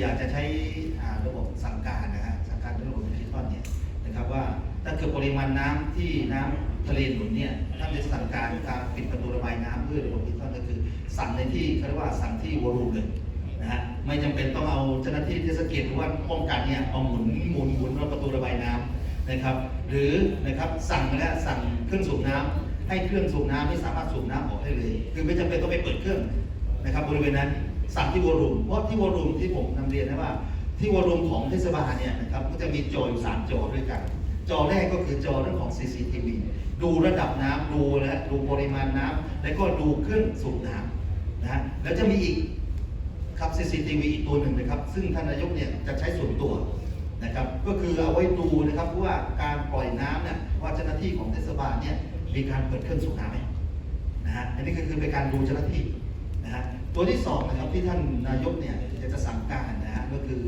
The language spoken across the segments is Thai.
อยากจะใช้ระบบสั่งการนะฮะสั่งการด้วยระบบดิจิตอลเนี่ยนะครับว่าถ้าเกิดปริมาณน้ำที่น้ำทะเลหนุนเนี่ยท่านจะสั่งการการปิดประตูระบายน้ำด้วยระบบดิจิตอลก็คือ สั่งในที่เขาเรียกว่าสั่งที่วอลลุ่มเลยนะฮะไม่จำเป็นต้องเอาเจ้าหน้าที่เทศกิจหรือว่าป้องกันเนี่ยเอาหมุนหมุนหมุนประตูระบายน้ำนะครับ หรือนะครับสั่งนะสั่งเครื่องสูบน้ำให้เครื่องสูบน้ำไม่สามารถสูบน้ำออกได้เลย คือไม่จำเป็นต้องไปเปิดเครื่องนะครับบริเวณนั้น สั่งที่วอลลุ่มเพราะที่วอลลุ่มที่ผมนำเรียนนะว่า ที่วอลลุ่มของเทศบาลเนี่ยนะครับก็จะมีจออยู่สามจอด้วยกัน จอแรกก็คือจอเรื่องของ CCTV ดูระดับน้ำดูนะดูปริมาณน้ำแล้วก็ดูเครื่องสูบน้ำนะฮะแล้วจะมีอีกครับ CCTV อีกตัวหนึ่งนะครับ ซึ่งท่านนายกเนี่ยจะใช้ส่วนตัวนะครับก็คือเอาไว้ดูนะครับว่าการปล่อยน้ำเนี่ยว่าเจ้าหน้าที่ของเทศบาลเนี่ยมีการเปิดเครื่องสูบน้ำไหมนะฮะอันนี้ก็คือเป็นการดูเจ้าหน้าที่ นะฮะตัวที่สองนะครับที่ท่านนายกเนี่ยจะสั่งการนะฮะก็คือ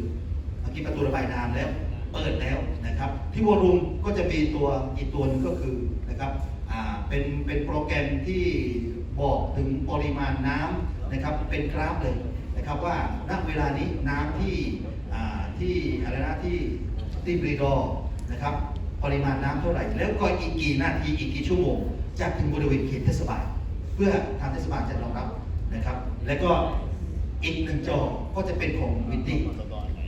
เมื่อกี้ประตูระบายน้ำแล้วเปิดแล้วนะครับที่วอลุ่มก็จะมีตัวอีกตัวนึงก็คือนะครับอ่าเป็นเป็นโปรแกรมที่บอกถึงปริมาณน้ำนะครับเป็นกราฟเลยนะครับว่าณเวลานี้น้ำที่อ่าที่อะไรนะที่ที่บรีดอร์นะครับปริมาณน้ำเท่าไหร่ แล้วก็อีกกี่นาทีอีกกี่ชั่วโมงจะถึงบริเวณเขตเทศบาล เพื่อทางเทศบาลจะรองรับ นะครับ แล้วก็อีกหนึ่งจอก็จะเป็นของวินดี้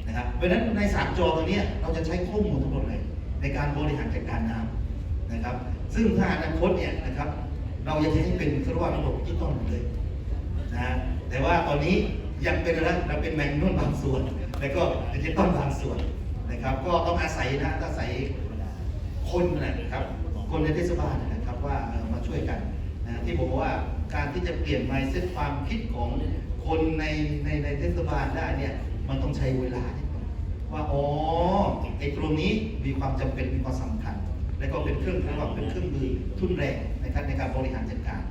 นะครับ เพราะฉะนั้นในสามจอตัวนี้เราจะใช้ข้อมูลทั้งหมดเลย ในการบริหารจัดการน้ำนะครับ ซึ่งถ้าอนาคตเนี่ยนะครับ เราจะใช้เป็นเรียกว่าระบบดิจิตอลหมดเลยนะแต่ว่าตอนนี้ยังเป็นอะไรเราเป็นแมนนวลบางส่วน แล้วก็ดิจิตอลบางส่วนนะครับ ก็ต้องอาศัยนะอาศัยคนนะครับ คนในเทศบาลนะครับว่ามาช่วยกันนะที่ผมว่า การที่จะเปลี่ยน mindset ความคิดของคนในในในเทศบาลได้เนี่ยมันต้องใช้เวลา ว่าอ๋อไอ้ตรงนี้มีความจำเป็นมีความสำคัญ และก็เป็นเครื่องเรียกว่าเป็นเครื่องมือทุนแรงนะครับในการบริหารจัดการ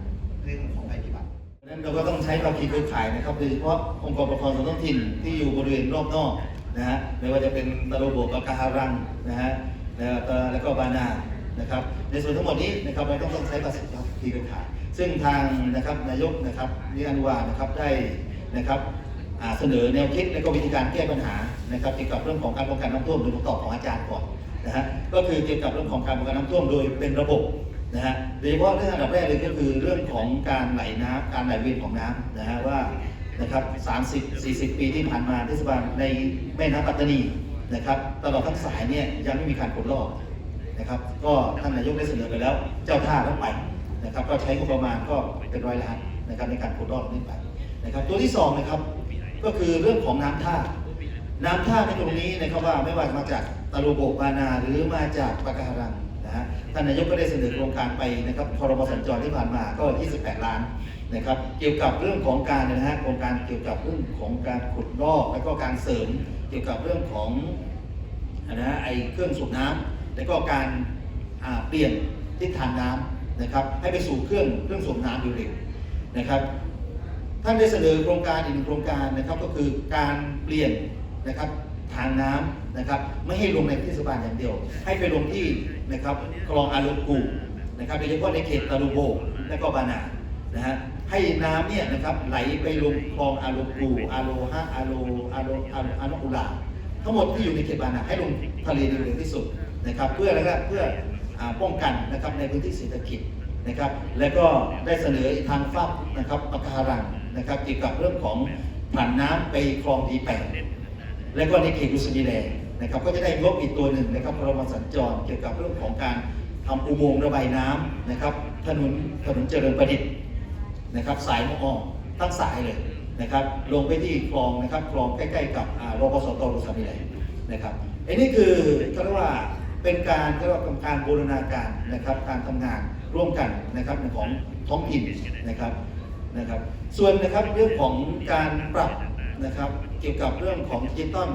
เรื่องของภัยพิบัติเพราะฉะนั้นเราก็ต้องใช้ภาคีเครือข่ายนะครับโดยเฉพาะองค์กรปกครองส่วนท้องถิ่นที่อยู่บริเวณรอบนอกนะฮะไม่ว่าจะเป็นตะโลโบกกาฮารังนะฮะแล้วก็บานานะครับในส่วนทั้งหมดนี้นะครับเราต้องต้องใช้ประสิทธิภาพที่เครือข่าย ซึ่งทางนะครับนายกนะครับนิรันวานะครับได้นะครับเสนอแนวคิดและก็วิธีการแก้ปัญหานะครับเกี่ยวกับเรื่องของการป้องกันน้ำท่วมโดยผมตอบของอาจารย์ก่อนนะฮะก็คือเกี่ยวกับเรื่องของการป้องกันน้ำท่วมโดยเป็นระบบนะฮะโดยเฉพาะเรื่องอันดับแรกเลยก็คือเรื่องของการไหลน้ำการไหลเวียนของน้ำนะฮะว่านะครับ30 40 ปีที่ผ่านมาเทศบาลในแม่น้ำปัตตานีนะครับตลอดทั้งสายเนี่ยยังไม่มีการขุดลอกนะครับ ก็ท่านนายกได้เสนอไปแล้ว เจ้าท่าต้องไป นะครับ ก็ใช้งบประมาณก็เป็นร้อยล้านนะครับในการขุดลอกนี้ไปนะครับ ตัวที่สองนะครับก็คือเรื่องของน้ำท่า น้ำท่าในตรงนี้นะครับว่าไม่ว่ามาจากตะลุโบบานาหรือมาจากปะการังนะฮะท่านนายกก็ได้เสนอโครงการไปนะครับพรบสัญจรที่ผ่านมาก็ 28 ล้านนะครับ เกี่ยวกับเรื่องของการนะฮะโครงการเกี่ยวกับเรื่องของการขุดลอกแล้วก็การเสริม เกี่ยวกับเรื่องของนะฮะไอเครื่องสูบน้ำแล้วก็การเปลี่ยนทิศทางน้ำ นะครับ ให้ไปสู่เครื่องเครื่องสูบน้ำเร็วนะครับท่านได้เสนอโครงการอีกหนึ่งโครงการนะครับก็คือการเปลี่ยนนะครับทางน้ำนะครับไม่ให้ลงในเทศบาลอย่างเดียว ให้ไปลงที่นะครับคลองอารุกูนะครับโดยเฉพาะในเขตตาลูโบและก็บานานะฮะให้น้ำเนี่ยนะครับไหลไปลงคลองอารุกูอาโลฮะอาโลอาโลอาโลอาโนอุลาทั้งหมดที่อยู่ในเขตบานาให้ลงทะเลโดยเร็วที่สุดนะครับเพื่ออะไรครับเพื่อ ป้องกันนะครับในพื้นที่เศรษฐกิจนะครับ และก็ได้เสนอทางฟักนะครับปะการังนะครับเกี่ยวกับเรื่องของผ่านน้ำไปคลองดีแปดและก็ในเขตรุสมีแลนะครับก็จะได้งบอีกตัวหนึ่งนะครับพรบสัญจรเกี่ยวกับเรื่องของการทำอุโมงค์ระบายน้ำนะครับถนนถนนเจริญประดิษฐ์นะครับสายมอตั้งสายเลยนะครับลงไปที่คลองนะครับคลองใกล้ ๆ กับอ่ารพสตรุสมีแลนะครับอันนี้คือเขาเรียกว่า เป็นการเขาเรียกว่าการบูรณาการนะครับการทำงานร่วมกันนะครับในของท้องถิ่นนะครับนะครับ ส่วนนะครับเรื่องของการปรับนะครับเกี่ยวกับเรื่องของดิจิตอล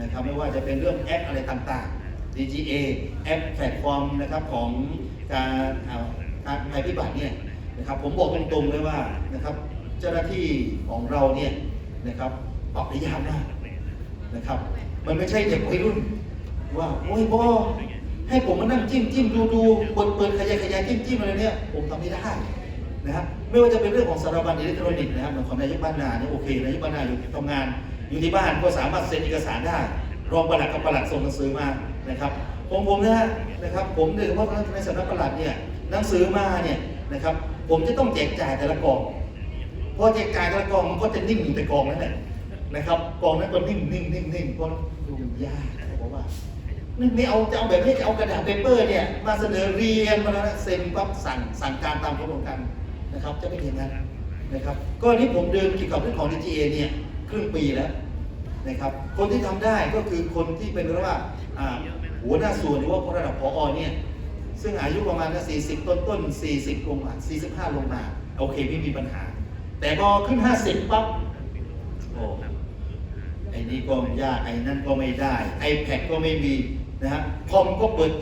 นะครับไม่ว่าจะเป็นเรื่องแอปอะไรต่างๆ DGA แอปแพลตฟอร์มนะครับของการอาการภัยพิบัติเนี่ยนะครับผมบอกตรงๆเลยว่านะครับเจ้าหน้าที่ของเราเนี่ยนะครับปรับได้ยากมากนะครับ มันไม่ใช่เด็กวัยรุ่น ว่า โอ้ยพ่อให้ผมมานั่งจิ้มจิ้มดูดูเปิดเปิดขยายขยายจิ้มจิ้มอะไรเนี่ย ผมทำไม่ได้นะครับไม่ว่าจะเป็นเรื่องของสารบัญอิเล็กทรอนิกส์นะครับหมือของนายกบ้านนาเนี่ยโอเคนายกบ้านนาอยู่ทำงาน อยู่ที่บ้านก็สามารถเซ็นเอกสารได้ รองปลัดกับปลัดส่งหนังสือมานะครับผมผมนะฮะนะครับ ผมโดยเฉพาะในสำนักปลัดเนี่ยหนังสือมาเนี่ยนะครับ ผมจะต้องแจกจ่ายแต่ละกองพอแจกจ่ายแต่ละกองมันก็จะนิ่งอยู่แต่กองนั่นแหละนะครับกองนั้นก็นิ่งนิ่งนิ่งนิ่งก็ดูยากเพราะว่า นี่ไม่เอาจะเอาแบบนี้จะเอากระดาษเปเปอร์เนี่ยมาเสนอเรียนมาแล้วเซ็นปั๊บสั่งสั่งการตามกระบวนการนะครับ จะไม่เห็นนั้นนะครับ ก็อันนี้ผมเดินเกี่ยวกับเรื่องของ DGA เนี่ยครึ่งปีแล้วนะครับ คนที่ทำได้ก็คือคนที่เป็นเรียกว่าอ่าหัวหน้าส่วนหรือว่าระดับพอเนี่ยซึ่งอายุประมาณนะ40 ต้นต้นๆ40 ลงมา 45 ลงมา โอเคไม่มีปัญหา แต่พอขึ้น 50 ปั๊บโอ้ ไอ้นี่ก็ยากไอ้นั่นก็ไม่ได้ iPad ก็ไม่มีนะฮะคอมก็เปิด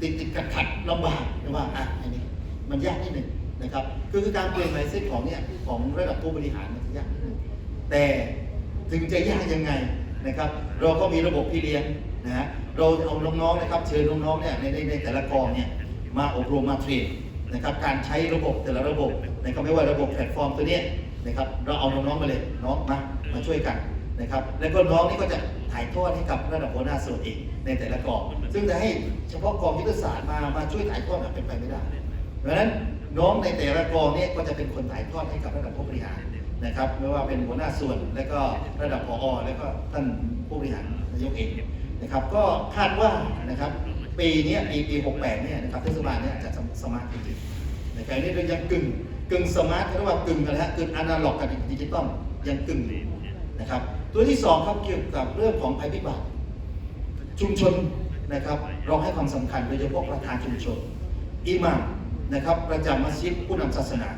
ติดติดขัดขัดลำบากนะว่าอะอันนี้มันยากนิดหนึ่งนะครับคือคือการเปลี่ยนไมเซ็ตของเนี่ยของระดับผู้บริหารมันจะยากนิดหนึ่งแต่ถึงจะยากยังไงนะครับ เราก็มีระบบพี่เลี้ยงนะฮะเราเอาน้องๆนะครับ เชิญน้องๆเนี่ยในในในแต่ละกองเนี่ยมาอบรมมาเทรนนะครับการใช้ระบบแต่ละระบบนะครับไม่ว่าระบบแพลตฟอร์มตัวเนี้ยนะครับเราเอาน้องๆมาเลยน้องมามาช่วยกัน นะครับ แล้วก็น้องนี่ก็จะถ่ายทอดให้กับระดับหัวหน้าส่วนเองในแต่ละกอง ซึ่งจะให้เฉพาะกองยุทธศาสตร์มามาช่วยถ่ายทอดแบบเป็นไปไม่ได้ เพราะฉะนั้นน้องในแต่ละกองเนี่ยก็จะเป็นคนถ่ายทอดให้กับระดับผู้บริหารนะครับ ไม่ว่าเป็นหัวหน้าส่วน และก็ระดับผอแล้วก็ท่านผู้บริหารนายกเองนะครับ ก็คาดว่านะครับปีเนี้ยปีปี 68 เนี่ยนะครับเทศบาลเนี่ยจะสมาร์ทจริงๆนะครับนี่เรายังกึ่งกึ่งสมาร์ทเรียกว่ากึ่งกันนะฮะกึ่งอนาล็อกกับดิจิตอลยังกึ่งอยู่นะครับ ตัวที่สองครับเกี่ยวกับเรื่องของภัยพิบัติ ชุมชนนะครับ เราให้ความสำคัญโดยเฉพาะประธานชุมชนอิหม่ามนะครับ ประจำมัสยิดผู้นำศาสนา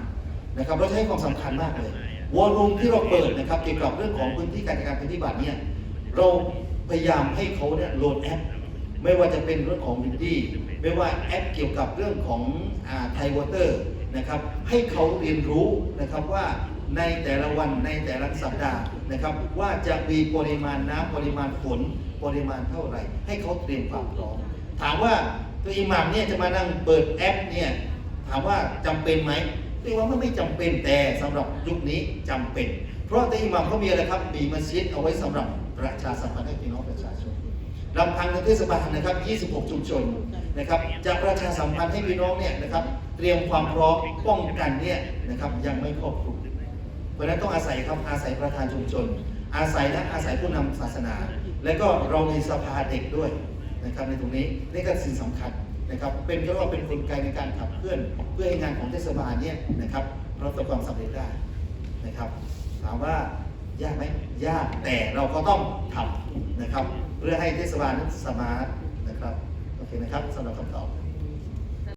นะครับ เราให้ความสำคัญมากเลยวอลุ่มที่เราเปิดนะครับ เกี่ยวกับเรื่องของพื้นที่การจัดการภัยพิบัติเนี่ยเราพยายามให้เขาเนี่ยโหลดแอป ไม่ว่าจะเป็นเรื่องของวินดี้ไม่ว่าแอปเกี่ยวกับเรื่องของไทยวอเตอร์นะครับ ให้เขาเรียนรู้นะครับว่าในแต่ละวันในแต่ละสัปดาห์ นะครับว่าจะมีปริมาณน้ำปริมาณฝนปริมาณเท่าไหร่ ให้เขาเตรียมความพร้อมถามว่าตัวอิหม่ามเนี่ยจะมานั่งเปิดแอปเนี่ยถามว่าจำเป็นไหมเรียกว่ามันไม่จำเป็นแต่สำหรับยุคนี้จำเป็น เพราะตัวอิหม่ามเขามีอะไรครับมีมัสยิดเอาไว้สำหรับประชาสัมพันธ์ให้พี่น้องประชาชนลำพังในเทศบาลนะครับ 26 ชุมชนนะครับจะประชาสัมพันธ์ให้พี่น้องเนี่ยนะครับเตรียมความพร้อมป้องกันเนี่ยนะครับยังไม่ครอบคลุม เพราะนั้นต้องอาศัยครับอาศัยประธานชุมชน อาศัยนะอาศัยผู้นำศาสนา และก็เรามีสภาเด็กด้วยนะครับในตรงนี้นี่ก็สิ่งสำคัญนะครับ เป็นก็ว่าเป็นกลไกในการขับเคลื่อน เพื่อให้งานของเทศบาลเนี่ยนะครับประสบความสำเร็จได้นะครับ ถามว่ายากไหมยากแต่เราก็ต้องทำนะครับ เพื่อให้เทศบาลนั้นสมาร์ทนะครับโอเคนะครับสำหรับคำตอบ